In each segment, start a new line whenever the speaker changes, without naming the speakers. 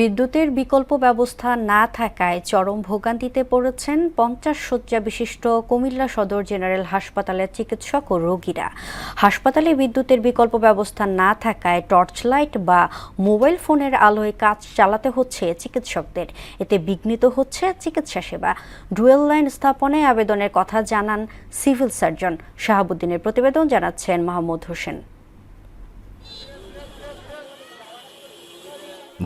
বিদ্যুতের বিকল্প ব্যবস্থা না থাকায় চরম ভোগান্তিতে পড়েছেন পঞ্চাশ শয্যা বিশিষ্ট কুমিল্লা সদর জেনারেল হাসপাতালের চিকিৎসক ও রোগীরা। হাসপাতালে বিদ্যুতের বিকল্প ব্যবস্থা না থাকায় টর্চ লাইট বা মোবাইল ফোনের আলোয় কাজ চালাতে হচ্ছে চিকিৎসকদের। এতে বিঘ্নিত হচ্ছে চিকিৎসা সেবা। ডুয়েল লাইন স্থাপনে আবেদনের কথা জানান সিভিল সার্জন। শাহাবুদ্দিনের প্রতিবেদন জানাচ্ছেন মাহমুদ হোসেন।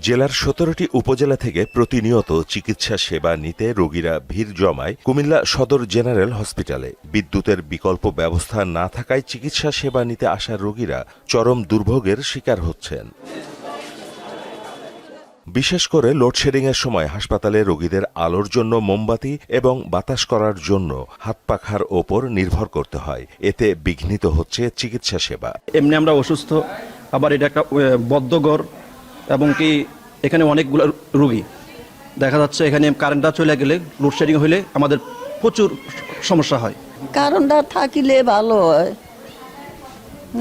জেলার সতেরোটি উপজেলা থেকে প্রতিনিয়ত চিকিৎসা সেবা নিতে রোগীরা ভিড় জমায় কুমিল্লা সদর জেনারেল হসপিটালে। বিদ্যুতের বিকল্প ব্যবস্থা না থাকায় চিকিৎসা সেবা নিতে আসা রোগীরা চরম দুর্ভোগের শিকার হচ্ছেন। বিশেষ করে লোডশেডিংয়ের সময় হাসপাতালে রোগীদের আলোর জন্য মোমবাতি এবং বাতাস করার জন্য হাত পাখার ওপর নির্ভর করতে হয়। এতে বিঘ্নিত হচ্ছে চিকিৎসা সেবা।
এমনি আমরা অসুস্থ, আবার এটা একটা বদ্ধঘর এবং কি এখানে অনেকগুলো রুগী। দেখা যাচ্ছে এখানে কারেন্টটা চলে গেলে লোডশেডিং হলে আমাদের প্রচুর সমস্যা হয়।
কারণটা থাকিলে ভালো হয়।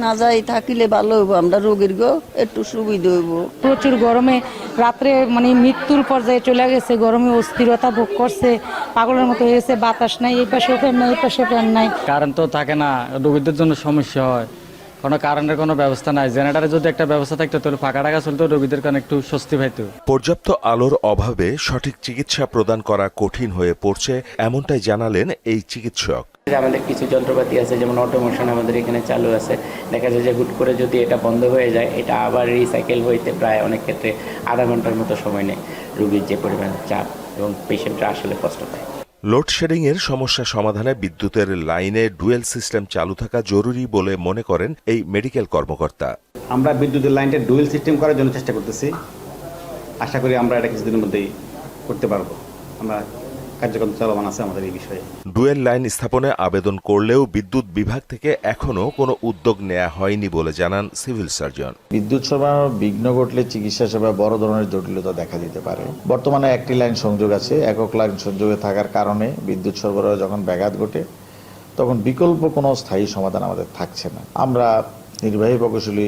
না যাই থাকিলে ভালো হইব আমরা রোগীর গো একটু সুবিধা হইব।
প্রচুর গরমে রাত্রে মানে মৃত্যুর পর্যায়ে চলে গেছে গরমে অস্থিরতা ভোগ করছে পাগলের মতো হয়ে গেছে বাতাস নাই এই পাশে ফ্যান নাই এই পাশে ফ্যান নাই।
কারেন্ট তো থাকে না রোগীদের জন্য সমস্যা হয়। কোনো কারেন্টের কোনো ব্যবস্থা নাই। জেনারেটারে যদি একটা ব্যবস্থা থাকতো তাহলে ফাঁকা টাকা চলতো রোগীদের কারণে একটু স্বস্তি পাইতো।
পর্যাপ্ত আলোর অভাবে সঠিক চিকিৎসা প্রদান করা কঠিন হয়ে পড়ছে এমনটাই জানালেন এই চিকিৎসক।
আমাদের কিছু যন্ত্রপাতি আছে যেমন অটোমোশন আমাদের এখানে চালু আছে। দেখা যায় যে হুট করে যদি এটা বন্ধ হয়ে যায় এটা আবার রিসাইকেল হইতে প্রায় অনেক ক্ষেত্রে আধা ঘণ্টার মতো সময় নেয়। রুগীর যে পরিমাণ চাপ এবং পেশেন্টরা আসলে কষ্ট পায়।
লোডশেডিং এর সমস্যা সমাধানে বিদ্যুতের লাইনে ডুয়েল সিস্টেম চালু থাকা জরুরি বলে মনে করেন এই মেডিকেল কর্মকর্তা।
আমরা বিদ্যুতের লাইনটা ডুয়েল সিস্টেম করার জন্য চেষ্টা করতেছি। আশা করি আমরা এটা কিছুদিনের মধ্যেই করতে পারব। আমরা কার্যক্রম চলমান আছে আমাদের এই বিষয়ে।
ডুয়েল লাইন স্থাপনে আবেদন করলেও বিদ্যুৎ বিভাগ থেকে এখনও কোনো উদ্যোগ নেওয়া হয়নি বলে জানান সিভিল সার্জন।
বিদ্যুৎ সরবরাহ বিঘ্ন ঘটলে চিকিৎসা সেবা বড় ধরনের জটিলতা দেখা দিতে পারে। বর্তমানে একটি লাইন সংযোগ আছে একক লাইন সংযোগে থাকার কারণে বিদ্যুৎ সরবরাহ যখন ব্যাঘাত ঘটে তখন বিকল্প কোনো স্থায়ী সমাধান আমাদের থাকছে না। আমরা নির্বাহী প্রকৌশলী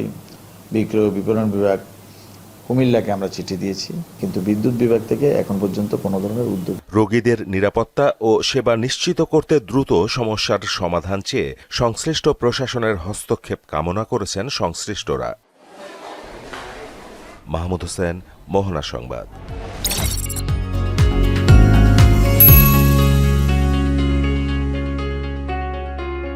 বিক্রয় বিপণন বিভাগ কুমিল্লাকে আমরা চিঠি দিয়েছি, কিন্তু বিদ্যুৎ বিভাগ থেকে এখন পর্যন্ত কোনো ধরনের উদ্যোগ
রোগীদের নিরাপত্তা ও সেবা নিশ্চিত করতে দ্রুত সমস্যার সমাধান চেয়ে সংশ্লিষ্ট প্রশাসনের হস্তক্ষেপ কামনা করেছেন সংশ্লিষ্টরা। মাহমুদ হোসেন, মোহনা সংবাদ।